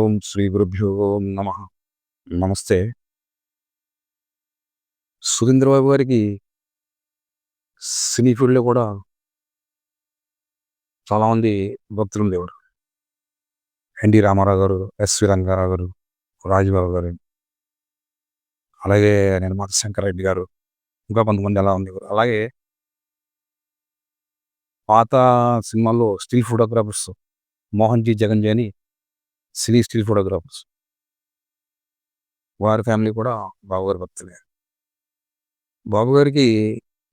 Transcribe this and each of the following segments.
ఓం శ్రీ గురుభ్యో నమ. నమస్తే. సురేంద్రబాబు గారికి సినీ ఫీల్డ్లో కూడా చాలామంది భక్తులు ఉండేవారు. ఎన్టీ రామారావు గారు ఎస్వి రంగారావు గారు రాజబాబు గారు. అలాగే నిర్మాత శంకరరెడ్డి గారు ఇంకా కొంతమంది అలా ఉండేవారు. అలాగే పాత సినిమాల్లో స్టిల్ ఫోటోగ్రాఫర్స్ మోహన్ జీ జగన్ జీ అని సినీ స్టిల్ ఫోటోగ్రాఫర్స్. వారి ఫ్యామిలీ కూడా బాబుగారి భక్తులే. బాబుగారికి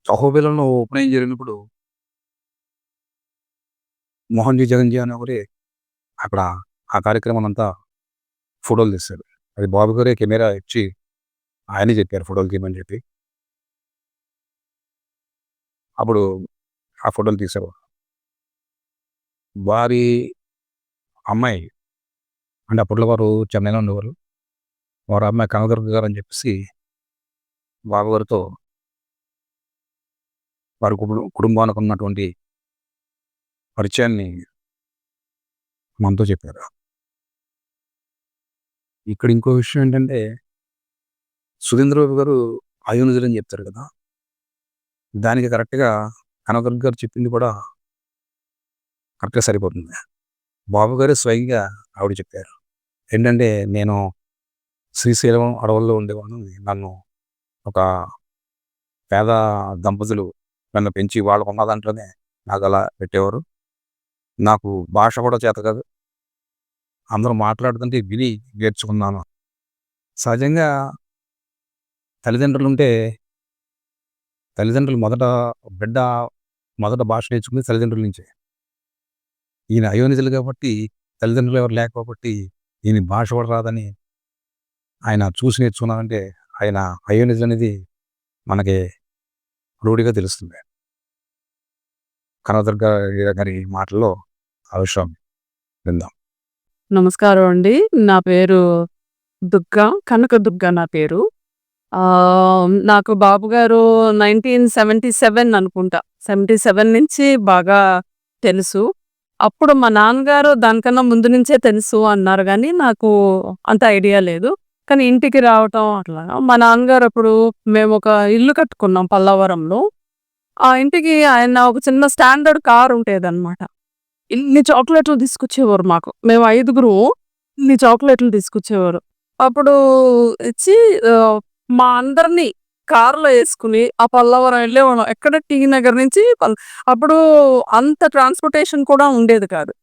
అహోబిలంలో ఓపెనింగ్ జరిగినప్పుడు మోహన్ జీ జగన్ జీ అనే ఒకరి అక్కడ ఆ కార్యక్రమం అంతా ఫోటోలు తీశారు. అది బాబు గారే కెమెరా ఇచ్చి ఆయనే చెప్పారు ఫోటోలు తీయమని చెప్పి. అప్పుడు ఆ ఫోటోలు తీసేవారు వారి అమ్మాయి అంటే అప్పట్లో వారు చెన్నైలో ఉండేవారు. వారు అమ్మాయి కనకదుర్గ గారు అని చెప్పేసి బాబుగారితో వారి కుటుంబానికి ఉన్నటువంటి పరిచయాన్ని మనతో చెప్పారు. ఇక్కడ ఇంకో విషయం ఏంటంటే సుధీంద్రబాబు గారు అయోనిజులు అని చెప్తారు కదా. దానికి కరెక్ట్గా కనకదుర్గ గారు చెప్పింది కూడా కరెక్ట్గా సరిపోతుంది. బాబు గారు స్వయంగా ఆవిడ చెప్పారు. ఏంటంటే నేను శ్రీశైలం అడవుల్లో ఉండేవాడు. నన్ను ఒక పేద దంపతులు నన్ను పెంచి వాళ్ళు ఉన్న దాంట్లోనే నాకు అలా పెట్టేవారు. నాకు భాష కూడా చేత కాదు. అందరూ మాట్లాడుతుంటే విని నేర్చుకున్నాను. సహజంగా తల్లిదండ్రులు ఉంటే తల్లిదండ్రులు మొదట బిడ్డ మొదట భాష నేర్చుకుంది తల్లిదండ్రుల నుంచే. ఈయన అయోనిజులు కాబట్టి తల్లిదండ్రులు ఎవరు లేక దీని ఈయన భాష కూడా రాదని ఆయన చూసి నేర్చుకున్నారంటే ఆయన అయోనిజులు అనేది మనకి రూఢిగా తెలుస్తుంది. కనకదుర్గ గారి మాటల్లో ఆ విషయం విందాం. నమస్కారం అండి. నా పేరు దుర్గా కనక దుర్గా నా పేరు. నాకు బాబు గారు నైన్టీన్ సెవెంటీ సెవెన్ అనుకుంటా. సెవెంటీ సెవెన్ నుంచి బాగా తెలుసు. అప్పుడు మా నాన్నగారు దానికన్నా ముందు నుంచే తెలుసు అన్నారు కానీ నాకు అంత ఐడియా లేదు. కానీ ఇంటికి రావటం అట్లా. మా నాన్నగారు అప్పుడు మేము ఒక ఇల్లు కట్టుకున్నాం పల్లవరంలో. ఆ ఇంటికి ఆయన ఒక చిన్న స్టాండర్డ్ కార్ ఉండేదన్నమాట. ఇన్ని చాక్లెట్లు తీసుకొచ్చేవారు మాకు. మేము ఐదుగురు ఇన్ని చాక్లెట్లు తీసుకొచ్చేవారు. అప్పుడు ఇచ్చి మా అందరినీ కారులో వేసుకుని ఆ పల్లవరం వెళ్ళేవాళ్ళం ఎక్కడ టీ నగర్ నుంచి పల్- అప్పుడు అంత ట్రాన్స్పోర్టేషన్ కూడా ఉండేది కాదు.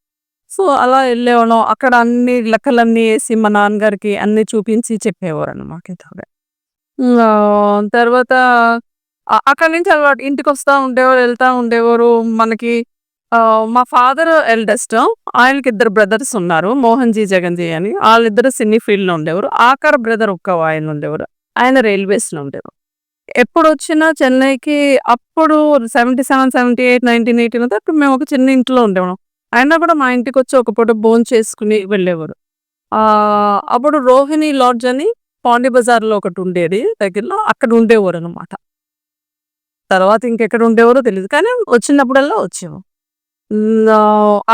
సో అలా వెళ్ళేవాళ్ళం. అక్కడ అన్ని లెక్కలన్నీ వేసి మా నాన్నగారికి అన్ని చూపించి చెప్పేవారు అనమాట తర్వాత అక్కడి నుంచి అలవాటు ఇంటికి వస్తూ ఉండేవారు వెళ్తూ ఉండేవారు. మనకి మా ఫాదర్ ఎల్డెస్ట్ ఆయనకి ఇద్దరు బ్రదర్స్ ఉన్నారు. మోహన్జీ జగన్జీ అని. వాళ్ళిద్దరు సినీ ఫీల్డ్లో ఉండేవారు. ఆకర్ బ్రదర్ ఒక్క ఆయన ఉండేవారు. ఆయన రైల్వేస్లో ఉండేవారు. ఎప్పుడు వచ్చినా చెన్నైకి అప్పుడు seventy seven seventy eight nineteen eighteen అప్పుడు మేము ఒక చిన్న ఇంట్లో ఉండేవాళ్ళం. అయినా కూడా మా ఇంటికి వచ్చి ఒక పూట బోన్ చేసుకుని వెళ్ళేవారు. అప్పుడు రోహిణి లాడ్జ్ అని పాండి బజార్లో ఒకటి ఉండేది దగ్గరలో. అక్కడ ఉండేవారు అనమాట తర్వాత ఇంకెక్కడ ఉండేవారో తెలియదు కానీ వచ్చినప్పుడల్లా వచ్చాము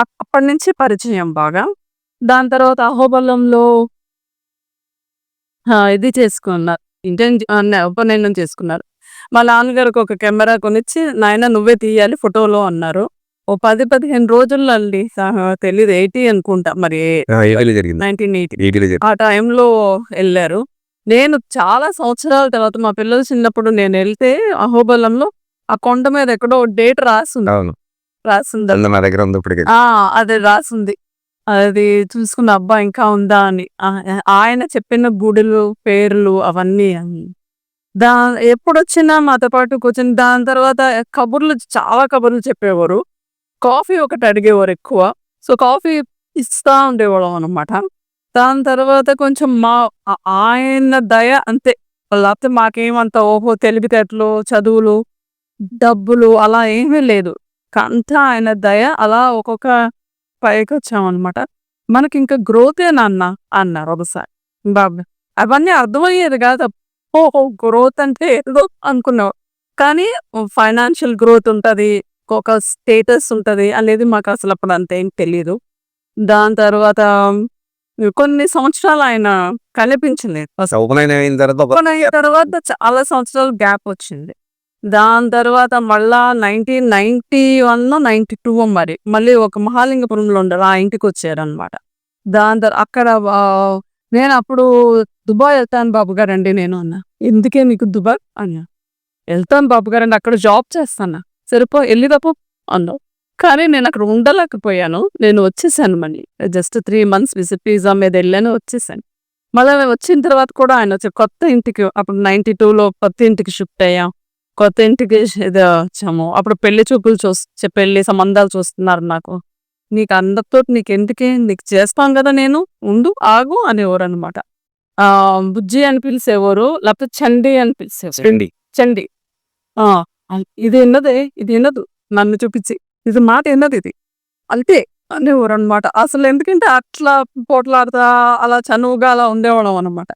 అప్పటి నుంచి పరిచయం బాగా. దాని తర్వాత అహోబలంలో ఇది చేసుకున్నారు. ఇంటెన్ ఉపనయనం చేసుకున్నారు. మా నాన్నగారికి ఒక కెమెరా కొనిచ్చి నాయన నువ్వే తీయాలి ఫోటోలో అన్నారు. ఓ పది పదిహేను రోజుల్లో అండి తెలియదు ఎయిటీ అనుకుంటా. మరి నైన్టీన్ ఎయిటీ. ఆ టైంలో వెళ్ళారు. నేను చాలా సంవత్సరాల తర్వాత మా పిల్లలు చిన్నప్పుడు నేను వెళ్తే అహోబలంలో ఆ కొండ మీద ఎక్కడో డేట్ రాసింది. రాసింది. అది రాసింది. అది చూసుకున్న అబ్బా ఇంకా ఉందా అని. ఆయన చెప్పిన గుడులు పేర్లు అవన్నీ అన్ని. దా ఎప్పుడు వచ్చినా మాతో పాటు కూర్చొని దాని తర్వాత కబుర్లు చాలా కబుర్లు చెప్పేవారు. కాఫీ ఒకటి అడిగేవారు ఎక్కువ. సో కాఫీ ఇస్తా ఉండేవాళ్ళం అనమాట దాని తర్వాత కొంచెం మా ఆ- ఆయన దయ అంతే. లేకపోతే మాకేమంత ఓహో తెలివితేటలు చదువులు డబ్బులు అలా ఏమీ లేదు. అంతా ఆయన దయ అలా ఒక్కొక్క పైకి వచ్చామన్నమాట. మనకి ఇంకా గ్రోతే నాన్న అన్నారు ఒకసారి. బాబు అవన్నీ అర్థమయ్యేది కాదు. ఓహో గ్రోత్ అంటే ఏదో అనుకున్నావు. కానీ ఫైనాన్షియల్ గ్రోత్ ఉంటది ఒక స్టేటస్ ఉంటది అనేది మాకు అసలు అప్పుడు అంత తెలియదు దాని తర్వాత కొన్ని సంవత్సరాలు ఆయన కనిపించలేదు. ఓపెన్ అయిన తర్వాత చాలా సంవత్సరాలు గ్యాప్ వచ్చింది. దాని తర్వాత మళ్ళా 1991 92 మరి మళ్ళీ ఒక మహాలింగపురంలో ఉండరు ఆ ఇంటికి వచ్చారనమాట. దాని తర్వాత అక్కడ నేను అప్పుడు దుబాయ్ వెళ్తాను బాబు గారండి నేను అన్నా. ఎందుకే మీకు దుబాయ్ అన్నా. వెళ్తాను బాబు గారండి అక్కడ జాబ్ చేస్తాను. సరిపో ఎల్లిరాపో అన్నావు. కానీ నేను అక్కడ ఉండలేకపోయాను. నేను వచ్చేసాను మళ్ళీ. Just three months visit visa మీద వెళ్ళాను వచ్చేసాను. మళ్ళీ వచ్చిన తర్వాత కూడా ఆయన వచ్చి కొత్త ఇంటికి అప్పుడు 92లో కొత్త ఇంటికి షిఫ్ట్ అయ్యాం. కొత్త ఇంటికి ఏదో వచ్చాము. అప్పుడు పెళ్ళి చూపులు చూస్ పెళ్ళి సంబంధాలు చూస్తున్నారు నాకు. నీకు అందరితోటి నీకెందుకే నీకు చేస్తాను కదా నేను ఉండు ఆగు అనేవారనమాట. ఆహ్, బుజ్జి అని పిలిసేవారు. లేకపోతే చండి అని పిలిసేవారు. చండి. చండి. ఆ! ఇది ఇన్నదే ఇది ఇనదు నన్ను చూపించి. ఇది మాట ఇనదు ఇది. అంతే అనేవారనమాట. అసలు ఎందుకంటే అట్లా పోట్లాడుతా అలా చనువుగా అలా ఉండేవాళ్ళం అనమాట.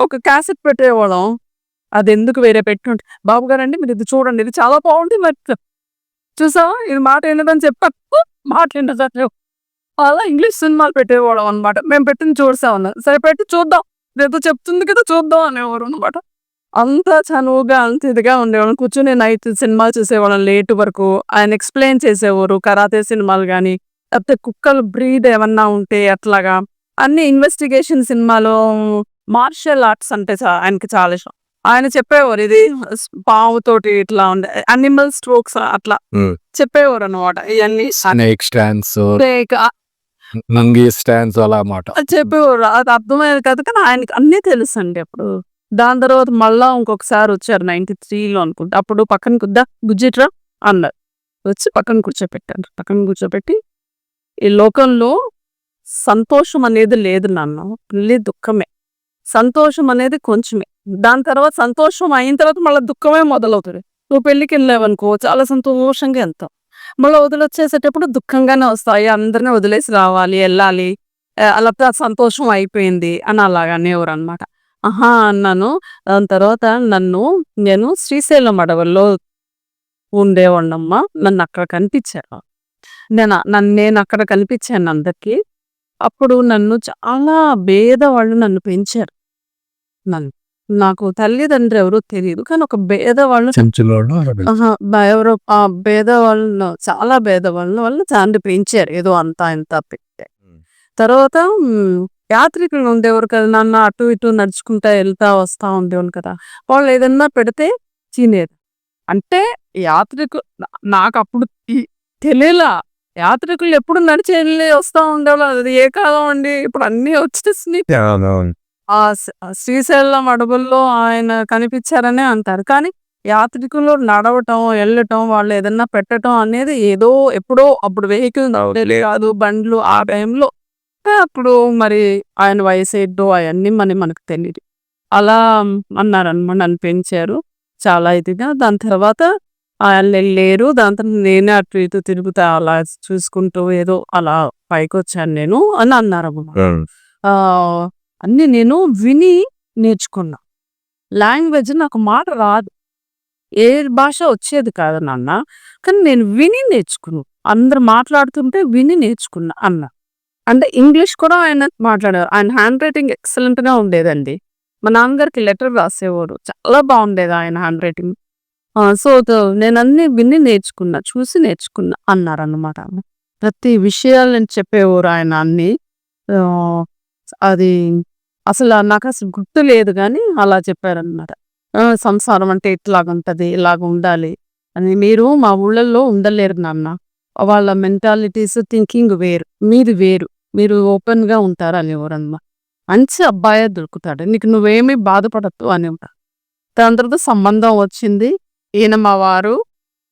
ఒక క్యాసెట్ పెట్టేవాళ్ళం. అది ఎందుకు వేరే పెట్టుంటే బాబు గారండి మీరు ఇది చూడండి ఇది చాలా బాగుంది మరి చూసావా ఇది మాట వినదని చెప్పకు మాట వినదట్లేవు. అలా ఇంగ్లీష్ సినిమాలు పెట్టేవాళ్ళం అనమాట. మేము పెట్టింది చూసామన్నారు. సరే పెట్టి చూద్దాం. ఏదో చెప్తుంది కదా చూద్దాం అనేవారు అనమాట. అంత చనువుగా అంత ఇదిగా ఉండేవాళ్ళం. కూర్చొని నైట్ సినిమాలు చూసేవాళ్ళం లేట్ వరకు. ఆయన ఎక్స్‌ప్లెయిన్ చేసేవారు. కరాతే సినిమాలు కానీ లేకపోతే కుక్కలు బ్రీడ్ ఏమన్నా ఉంటే అట్లాగా. అన్ని ఇన్వెస్టిగేషన్ సినిమాలు మార్షల్ ఆర్ట్స్ అంటే చా ఆయనకి చాలా ఇష్టం. ఆయన చెప్పేవారు ఇది స్ పాముతోటి ఇట్లా ఉండే యానిమల్ స్ట్రోక్స్ అట్లా స్నేక్ స్టాండ్స్, స్నేక్ ఆహ్, నంగి అలా చెప్పేవారు. అది అర్థమయ్యేది కాదు కానీ ఆయనకి అన్నీ తెలుసండి అప్పుడు. దాని తర్వాత మళ్ళా ఇంకొకసారి వచ్చారు 93లో అనుకుంటా. అప్పుడు పక్కన కుద్దా బుజ్జిట్రా అన్నారు. వచ్చి పక్కన కూర్చోపెట్టారు. పక్కన కూర్చోపెట్టి ఈ లోకంలో సంతోషం అనేది లేదు నాన్న. ఓన్లీ దుఃఖమే. సంతోషం అనేది కొంచెమే. దాని తర్వాత సంతోషం అయిన తర్వాత మళ్ళీ దుఃఖమే మొదలవుతుంది నువ్వు పెళ్ళికెళ్ళావనుకో చాలా సంతోషంగా వెళ్తావు మళ్ళీ వదిలొచ్చేసేటప్పుడు దుఃఖంగానే వస్తాయి. అందరిని వదిలేసి రావాలి, వెళ్ళాలి అలా సంతోషం అయిపోయింది అని అలాగా అనేవారు అనమాట ఆహా! అన్నాను. దాని తర్వాత నన్ను నేను శ్రీశైలం అడవుల్లో ఉండేవాడినమ్మా. నన్నక్కడ కనిపించారు. నేను నన్ను నేను అక్కడ కనిపించాను అందరికీ అప్పుడు నన్ను చాలా భేదవాళ్ళు నన్ను పెంచారు. నన్ను. నాకు తల్లిదండ్రి ఎవరో తెలీదు. కానీ ఒక పేదవాళ్ళు చెంచులోను ఆహా! బ ఎవరో ఆ పేదవాళ్ళు చాలా పేదవాళ్ళ వల్ల చాండి పెంచారు. ఏదో అంత ఇంత పెట్టి. తర్వాత యాత్రికులు ఉండేవారు కదా నాన్న అటు ఇటు నడుచుకుంటా ఎళ్తా వస్తా ఉండేవాళ్ళు కదా! వాళ్ళు ఏదన్నా పెడితే తినేది. అంటే యాత్రికు నా నాకప్పుడు ఈ తెలియలా. యాత్రికులు ఎప్పుడు నడిచి ఎళ్ళి వస్తా ఉండేవాళ్ళు. అది ఏ కాలం అండి. ఇప్పుడు అన్నీ వచ్చేసినాయి. ఆ శ్రీశైలం అడవుల్లో ఆయన కనిపించారనే అంటారు. కానీ యాత్రికులు నడవటం, ఎళ్ళటం, వాళ్ళు ఏదన్నా పెట్టటం అనేది ఏదో ఎప్పుడో అప్పుడు వెహికల్ కాదు. బండ్లు ఆ టైంలో. అప్పుడు మరి ఆయన వయసేంటో అయన్నీ మరి మనకు తెలీదు. అలా అన్నారనమాట. నన్ను పెంచారు. చాలా ఇదిగా. దాని తర్వాత ఆళ్ళెళ్ళారు. దాని తర్వాత నేనే అటు ఇటు తిరుగుతా అలా చూసుకుంటూ ఏదో అలా పైకొచ్చాను నేను అని అన్నారనమాట. హ్మ్. అన్ని అన్నీ నేను విని నేర్చుకున్నా. లాంగ్వేజ్ నాకు మాట రాదు. ఏ భాష వచ్చేది కాదు నాన్న. కానీ నేను విని నేర్చుకున్నా. అందరు మాట్లాడుతుంటే విని నేర్చుకున్నా అన్న అంటే ఇంగ్లీష్ కూడా ఆయన మాట్లాడారు. ఆయన హ్యాండ్ రైటింగ్ ఎక్సలెంట్‌గా ఉండేదండి. మా నాన్నగారికి లెటర్ రాసేవారు. చాలా బాగుండేది ఆయన హ్యాండ్ రైటింగ్. సో, నేను అన్ని విని నేర్చుకున్నా. చూసి నేర్చుకున్నా అన్నారు అన్నమాట ప్రతి విషయాలు నేను చెప్పేవారు ఆయన అన్ని అది అసలు నాకు అసలు గుర్తు లేదు కానీ అలా చెప్పారనమాట. సంసారం అంటే ఇట్లాగుంటుంది ఇలాగ ఉండాలి అని. మీరు మా ఊళ్ళల్లో ఉండలేరు నాన్న. వాళ్ళ మెంటాలిటీస్, థింకింగ్ వేరు. మీది వేరు. మీరు ఓపెన్‌గా ఉంటారు అనేవారనమాట. మంచి అబ్బాయే దొరుకుతాడు. నీకు నువ్వేమి అని అనేవారు. దాని తర్వాత సంబంధం వచ్చింది. ఈయన మా వారు.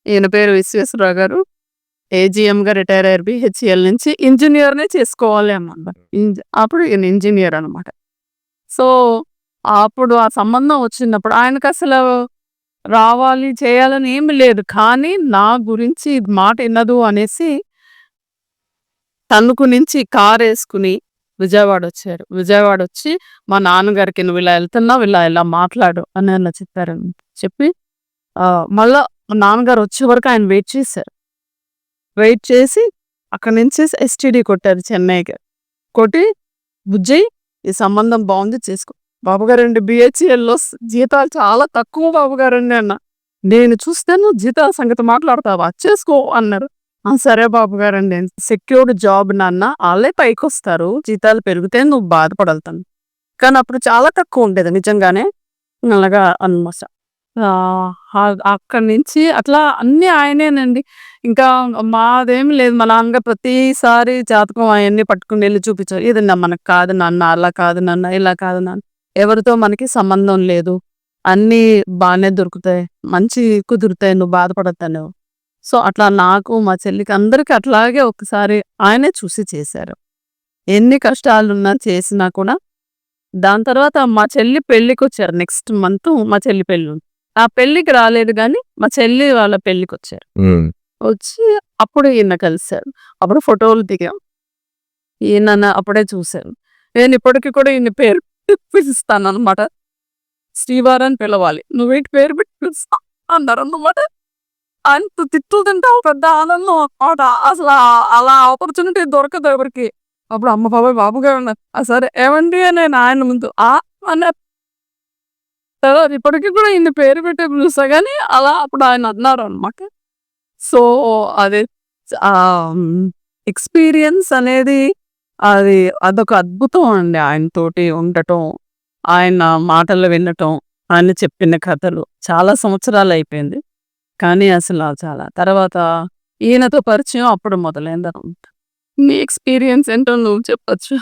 ఈయన పేరు విశ్వేశ్వరరావు గారు. ఏజీఎంగా రిటైర్ అయ్యారు హెచ్ఎల్ నుంచి. ఇంజనీర్నే చేసుకోవాలి అన్నమాట ఇంజ అప్పుడు ఈయన ఇంజనీర్ అనమాట. సో, అప్పుడు ఆ సంబంధం వచ్చినప్పుడు ఆయనకసలు రావాలి, చేయాలని ఏమి లేదు. కానీ నా గురించి మాట వినదు అనేసి తణుకు నుంచి కారు వేసుకుని విజయవాడ వచ్చారు విజయవాడ వచ్చి మా నాన్నగారికి "నువ్వు ఇలా వెళ్తున్నావు ఇలా ఇలా మాట్లాడు" అని అలా చెప్పారు చెప్పి మళ్ళా మా నాన్నగారు వచ్చే వరకు ఆయన వెయిట్ చేశారు. వెయిట్ చేసి అక్కడి నుంచి ఎస్టీడీ కొట్టారు చెన్నైకి. కొట్టి బుజ్జి ఈ సంబంధం బాగుంది చేసుకో. బాబుగారండి బిహెచ్ఎల్లో జీతాలు చాలా తక్కువ బాబుగారండి అన్న. నేను చూస్తాను జీతాల సంగతి మాట్లాడతావా? చేసుకో అన్నారు. సరే బాబుగారండి. సెక్యూర్డ్ జాబ్ నాన్న వాళ్ళే పైకి వస్తారు జీతాలు పెరిగితే నువ్వు బాధపడతాను కానీ అప్పుడు చాలా తక్కువ ఉండేది నిజంగానే. అలాగా అనమాట అక్కడి నుంచి అట్లా అన్నీ ఆయనేనండి. ఇంకా మాదేం లేదు. మా నాన్నగారు ప్రతిసారి జాతకం అవన్నీ పట్టుకుని వెళ్ళి చూపించారు. ఇది మనకు కాదు నాన్న అలా కాదు నాన్న ఇలా కాదు నాన్న. ఎవరితో మనకి సంబంధం లేదు. అన్నీ బాగానే దొరుకుతాయి. మంచి కుదురుతాయి. నువ్వు బాధపడతాను సో అట్లా నాకు మా చెల్లికి అందరికి అట్లాగే ఒకసారి ఆయనే చూసి చేశారు. ఎన్ని కష్టాలున్నా చేసినా కూడా దాని తర్వాత మా చెల్లి పెళ్ళికి వచ్చారు నెక్స్ట్ మంత్ మా చెల్లి పెళ్ళి ఉంది. ఆ పెళ్ళికి రాలేదు కానీ మా చెల్లి వాళ్ళ పెళ్ళికి వచ్చారు. వచ్చి అప్పుడు ఈయన కలిశారు. అప్పుడు ఫోటోలు దిగాం. ఈయన అప్పుడే చూశాను నేను ఇప్పటికి కూడా ఈయన పేరు పిలుస్తాను అనమాట శ్రీవారాన్ని పిలవాలి. నువ్వేంటి పేరు పెట్టి పిలుస్తా అన్నారు అన్నమాట అంత తిట్లు తింటే ఒక పెద్ద ఆనందం అన్నమాట. అసలు అలా ఆపర్చునిటీ దొరకదు ఎవరికి. అప్పుడు అమ్మ బాబాయ్ బాబు గారు అన్నారు. "ఆ, సరే ఏమండి నేను ఆయన ముందు. ఆ అన్నారు. తర్వాత ఇప్పటికీ కూడా ఈయన పేరు పెట్టే పిలుస్తా కానీ అలా అప్పుడు ఆయన అన్నారు అనమాట సో అది ఎక్స్పీరియన్స్ అనేది అది అదొక అద్భుతం అండి ఆయనతోటి ఉండటం ఆయన మాటలు వినటం ఆయన చెప్పిన కథలు. చాలా సంవత్సరాలు అయిపోయింది. కానీ అసలు ఆ చాలా తర్వాత ఈయనతో పరిచయం అప్పుడు మొదలైందనమాట నీ ఎక్స్పీరియన్స్ ఏంటో నువ్వు చెప్పొచ్చు.